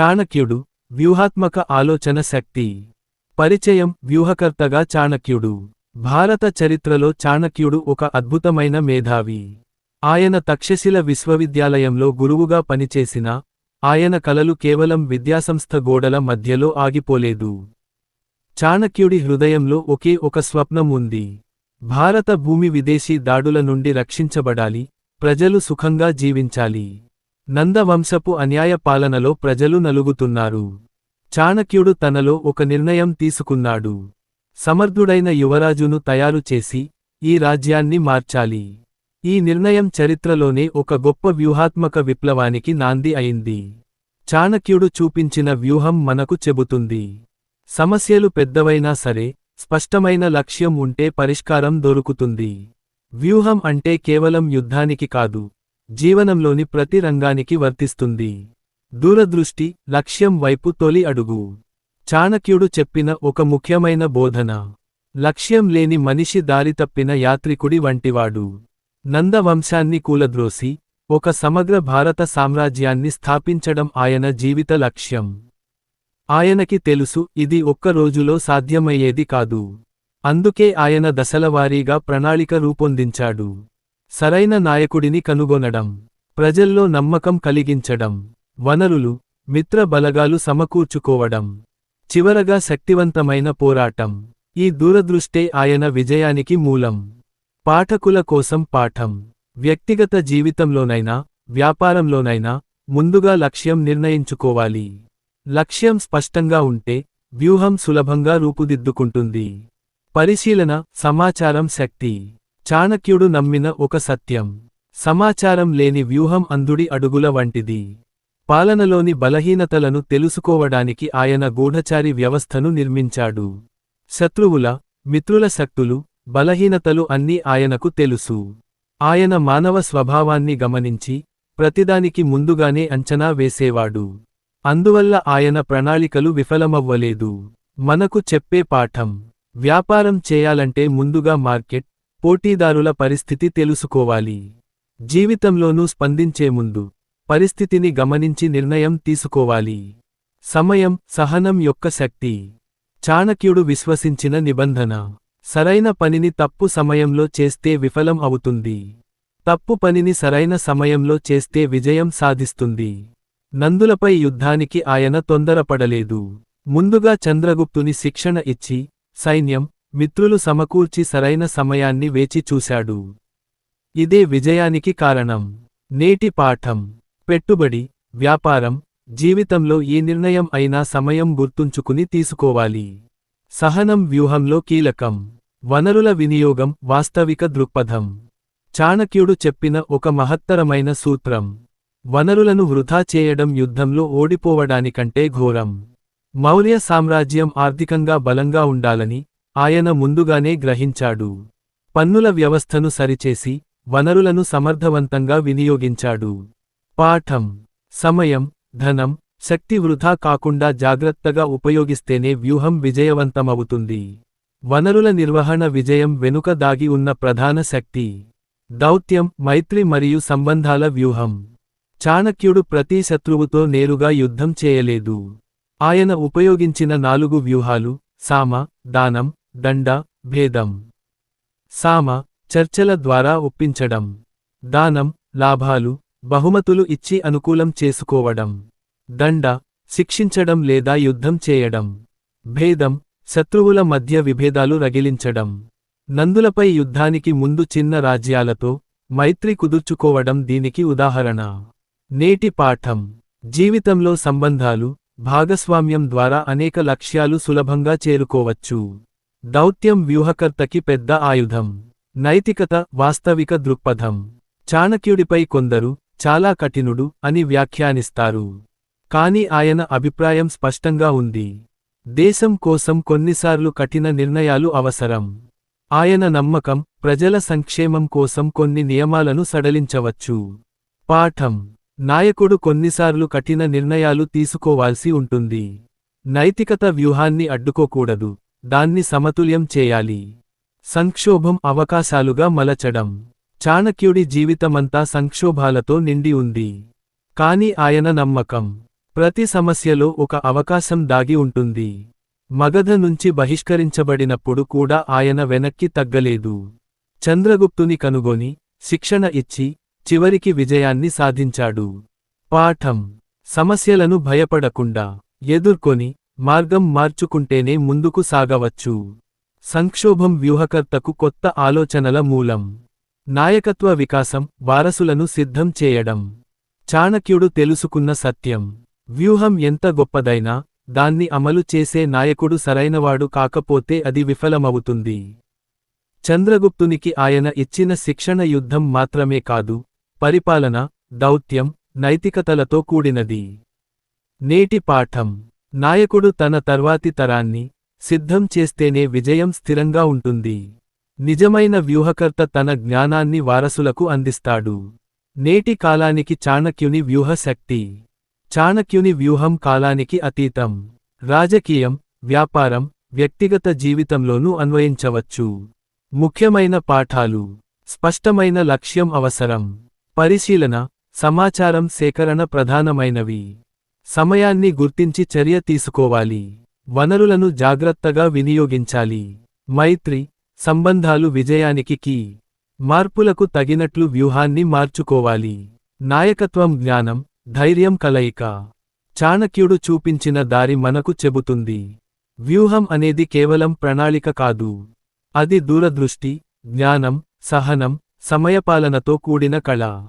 చాణక్యుడు వ్యూహాత్మక ఆలోచన శక్తి. పరిచయం వ్యూహకర్తగా చాణక్యుడు. భారత చరిత్రలో చాణక్యుడు ఒక అద్భుతమైన మేధావి. ఆయన తక్షశిల విశ్వవిద్యాలయంలో గురువుగా పనిచేసిన ఆయన కలలు కేవలం విద్యాసంస్థ గోడల మధ్యలో ఆగిపోలేదు. చాణక్యుడి హృదయంలో ఒకే ఒక స్వప్నం ఉంది. భారత భూమి విదేశీ దాడుల నుండి రక్షించబడాలి ప్రజలు సుఖంగా జీవించాలి. నందవంశపు అన్యాయ పాలనలో ప్రజలు నలుగుతున్నారు. చాణక్యుడు తనలో ఒక నిర్ణయం తీసుకున్నాడు. సమర్థుడైన యువరాజును తయారు చేసి ఈ రాజ్యాన్ని మార్చాలి. ఈ నిర్ణయం చరిత్రలోనే ఒక గొప్ప వ్యూహాత్మక విప్లవానికి నాంది అయింది. చాణక్యుడు చూపించిన వ్యూహం మనకు చెబుతుంది. సమస్యలు పెద్దవైనా సరే స్పష్టమైన లక్ష్యం ఉంటే పరిష్కారం దొరుకుతుంది. వ్యూహం అంటే కేవలం యుద్ధానికి కాదు జీవనంలోని ప్రతి రంగానికి వర్తిస్తుంది. దూరదృష్టి లక్ష్యం వైపు తొలి అడుగు. చాణక్యుడు చెప్పిన ఒక ముఖ్యమైన బోధన. లక్ష్యం లేని మనిషి దారి తప్పిన యాత్రికుడి వంటివాడు. నందవంశాన్ని కూలద్రోసి ఒక సమగ్ర భారత సామ్రాజ్యాన్ని స్థాపించడం ఆయన జీవిత లక్ష్యం. ఆయనకి తెలుసు ఇది ఒక్క రోజులో సాధ్యమయ్యేది కాదు. అందుకే ఆయన దశలవారీగా ప్రణాళిక రూపొందించాడు. సరైన నాయకుడిని కనుగొనడం ప్రజల్లో నమ్మకం కలిగించడం వనరులు మిత్ర బలగాలు సమకూర్చుకోవడం చివరగా శక్తివంతమైన పోరాటం. ఈ దూరదృష్టే ఆయన విజయానికి మూలం. పాఠకుల కోసం పాఠం. వ్యక్తిగత జీవితంలోనైనా వ్యాపారంలోనైనా ముందుగా లక్ష్యం నిర్ణయించుకోవాలి. లక్ష్యం స్పష్టంగా ఉంటే వ్యూహం సులభంగా రూపుదిద్దుకుంటుంది. పరిశీలన సమాచారం శక్తి. చాణక్యుడు నమ్మిన ఒక సత్యం. సమాచారం లేని వ్యూహం అందుడి అడుగుల వంటిది. పాలనలోని బలహీనతలను తెలుసుకోవడానికి ఆయన గూఢచారి వ్యవస్థను నిర్మించాడు. శత్రువుల మిత్రుల శక్తులు బలహీనతలు అన్నీ ఆయనకు తెలుసు. ఆయన మానవ స్వభావాన్ని గమనించి ప్రతిదానికి ముందుగానే అంచనా వేసేవాడు. అందువల్ల ఆయన ప్రణాళికలు విఫలమవ్వలేదు. మనకు చెప్పే పాఠం వ్యాపారం చేయాలంటే ముందుగా మార్కెట్ పోటీదారుల పరిస్థితి తెలుసుకోవాలి. జీవితంలోనూ స్పందించే ముందు పరిస్థితిని గమనించి నిర్ణయం తీసుకోవాలి. సమయం సహనం యొక్క శక్తి. చాణక్యుడు విశ్వసించిన నిబంధన. సరైన పనిని తప్పు సమయంలో చేస్తే విఫలం అవుతుంది. తప్పు పనిని సరైన సమయంలో చేస్తే విజయం సాధిస్తుంది. నందులపై యుద్ధానికి ఆయన తొందరపడలేదు. ముందుగా చంద్రగుప్తుని శిక్షణ ఇచ్చి సైన్యం మిత్రులు సమకూర్చి సరైన సమయాన్ని వేచి చూశాడు. ఇదే విజయానికి కారణం. నేటి పాఠం. పెట్టుబడి వ్యాపారం జీవితంలో ఏ నిర్ణయం అయినా సమయం గుర్తుంచుకుని తీసుకోవాలి. సహనం వ్యూహంలో కీలకం. వనరుల వినియోగం వాస్తవిక దృక్పథం. చాణక్యుడు చెప్పిన ఒక మహత్తరమైన సూత్రం. వనరులను వృధా చేయడం యుద్ధంలో ఓడిపోవడానికంటే ఘోరం. మౌర్య సామ్రాజ్యం ఆర్థికంగా బలంగా ఉండాలని ఆయన ముందుగానే గ్రహించాడు. పన్నుల వ్యవస్థను సరిచేసి వనరులను సమర్థవంతంగా వినియోగించాడు. పాఠం. సమయం ధనం శక్తి వృధా కాకుండా జాగ్రత్తగా ఉపయోగిస్తేనే వ్యూహం విజయవంతమవుతుంది. వనరుల నిర్వహణ విజయం వెనుక దాగి ఉన్న ప్రధాన శక్తి. దౌత్యం మైత్రి మరియు సంబంధాల వ్యూహం. చాణక్యుడు ప్రతి శత్రువుతో నేరుగా యుద్ధం చేయలేదు. ఆయన ఉపయోగించిన నాలుగు వ్యూహాలు సామ దానం దండ భేదం. సామ చర్చల ద్వారా ఒప్పించడం. దానం లాభాలు బహుమతులు ఇచ్చి అనుకూలం చేసుకోవడం. దండ శిక్షించడం లేదా యుద్ధం చేయడం. భేదం శత్రువుల మధ్య విభేదాలు రగిలించడం. నందులపై యుద్ధానికి ముందు చిన్న రాజ్యాలతో మైత్రి కుదుర్చుకోవడం దీనికి ఉదాహరణ. నేటి పాఠం. జీవితంలో సంబంధాలు భాగస్వామ్యం ద్వారా అనేక లక్ష్యాలు సులభంగా చేరుకోవచ్చు. దౌత్యం వ్యూహకర్తకి పెద్ద ఆయుధం. నైతికత వాస్తవిక దృక్పథం. చాణక్యుడిపై కొందరు చాలా కఠినుడు అని వ్యాఖ్యానిస్తారు. కాని ఆయన అభిప్రాయం స్పష్టంగా ఉంది. దేశం కోసం కొన్నిసార్లు కఠిన నిర్ణయాలు అవసరం. ఆయన నమ్మకం ప్రజల సంక్షేమం కోసం కొన్ని నియమాలను సడలించవచ్చు. పాఠం. నాయకుడు కొన్నిసార్లు కఠిన నిర్ణయాలు తీసుకోవాల్సి ఉంటుంది. నైతికత వ్యూహాన్ని అడ్డుకోకూడదు. దాన్ని సమతుల్యం చేయాలి. సంక్షోభం అవకాశాలుగా మలచడం. చాణక్యుడి జీవితమంతా సంక్షోభాలతో నిండి ఉంది. కాని ఆయన నమ్మకం. ప్రతి సమస్యలో ఒక అవకాశం దాగి ఉంటుంది. మగధ నుంచి బహిష్కరించబడినప్పుడు కూడా ఆయన వెనక్కి తగ్గలేదు. చంద్రగుప్తుని కనుగొని శిక్షణ ఇచ్చి చివరికి విజయాన్ని సాధించాడు. పాఠం. సమస్యలను భయపడకుండా ఎదుర్కొని మార్గం మార్చుకుంటేనే ముందుకు సాగవచ్చు. సంక్షోభం వ్యూహకర్తకు కొత్త ఆలోచనల మూలం. నాయకత్వ వికాసం వారసులను సిద్ధం చేయడం. చాణక్యుడు తెలుసుకున్న సత్యం. వ్యూహం ఎంత గొప్పదైనా దాన్ని అమలు చేసే నాయకుడు సరైనవాడు కాకపోతే అది విఫలమవుతుంది. చంద్రగుప్తునికి ఆయన ఇచ్చిన శిక్షణ యుద్ధం మాత్రమే కాదు పరిపాలన దౌత్యం నైతికతలతో కూడినది. నేటి పాఠం. నాయకుడు తన తర్వాతి తరాన్ని సిద్ధం చేస్తేనే విజయం స్థిరంగా ఉంటుంది. నిజమైన వ్యూహకర్త తన జ్ఞానాన్ని వారసులకు అందిస్తాడు. నేటి కాలానికి చాణక్యుని వ్యూహశక్తి చాణక్యుని వ్యూహం కాలానికి అతీతం. రాజకీయం వ్యాపారం వ్యక్తిగత జీవితంలోనూ అన్వయించవచ్చు. ముఖ్యమైన పాఠాలు. స్పష్టమైన లక్ష్యం అవసరం. పరిశీలన సమాచారం సేకరణ ప్రధానమైనవి. సమయాన్ని గుర్తించి చర్య తీసుకోవాలి. వనరులను జాగ్రత్తగా వినియోగించాలి. మైత్రి సంబంధాలు విజయానికి కీ. మార్పులకు తగినట్లు వ్యూహాన్ని మార్చుకోవాలి. నాయకత్వం జ్ఞానం ధైర్యం కలయిక. చాణక్యుడు చూపించిన దారి మనకు చెబుతుంది. వ్యూహం అనేది కేవలం ప్రణాళిక కాదు. అది దూరదృష్టి జ్ఞానం సహనం సమయపాలనతో కూడిన కళ.